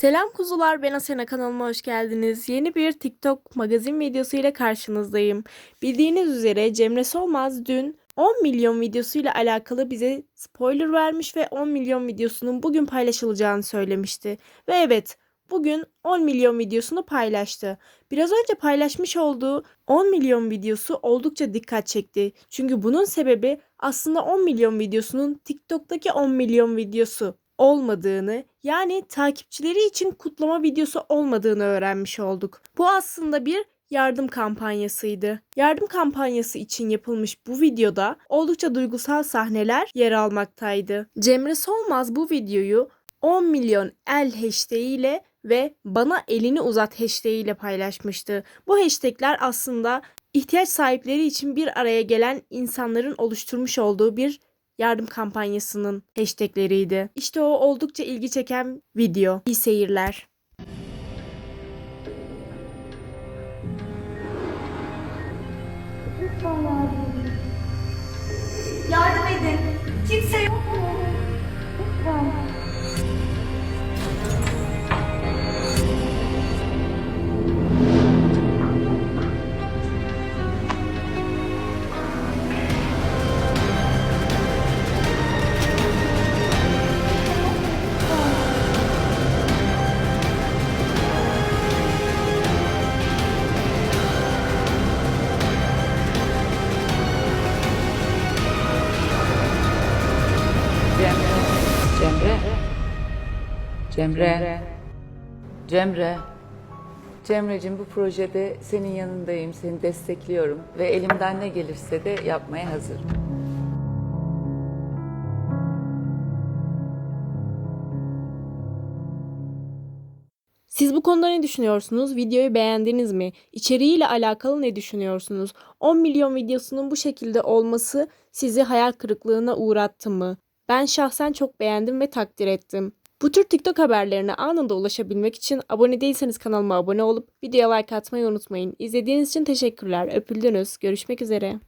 Selam kuzular, ben Asena kanalıma hoş geldiniz. Yeni bir TikTok magazin videosu ile karşınızdayım. Bildiğiniz üzere Cemre Solmaz dün 10 milyon videosuyla alakalı bize spoiler vermiş ve 10 milyon videosunun bugün paylaşılacağını söylemişti. Ve evet, bugün 10 milyon videosunu paylaştı. Biraz önce paylaşmış olduğu 10 milyon videosu oldukça dikkat çekti. Çünkü bunun sebebi aslında 10 milyon videosunun TikTok'taki 10 milyon videosu olmadığını yani takipçileri için kutlama videosu olmadığını öğrenmiş olduk. Bu aslında bir yardım kampanyasıydı. Yardım kampanyası için yapılmış bu videoda oldukça duygusal sahneler yer almaktaydı. Cemre Solmaz bu videoyu 10 milyon el hashtag ile ve bana elini uzat hashtag ile paylaşmıştı. Bu hashtagler aslında ihtiyaç sahipleri için bir araya gelen insanların oluşturmuş olduğu bir yardım kampanyasının hashtagleriydi. İşte o oldukça ilgi çeken video. İyi seyirler. Yardım edin. Kimse yok mu? Cemre. Cemre. Cemre'cim bu projede senin yanındayım, seni destekliyorum ve elimden ne gelirse de yapmaya hazırım. Siz bu konuda ne düşünüyorsunuz? Videoyu beğendiniz mi? İçeriğiyle alakalı ne düşünüyorsunuz? 10 milyon videosunun bu şekilde olması sizi hayal kırıklığına uğrattı mı? Ben şahsen çok beğendim ve takdir ettim. Bu tür TikTok haberlerine anında ulaşabilmek için abone değilseniz kanalıma abone olup videoya like atmayı unutmayın. İzlediğiniz için teşekkürler. Öpüldünüz. Görüşmek üzere.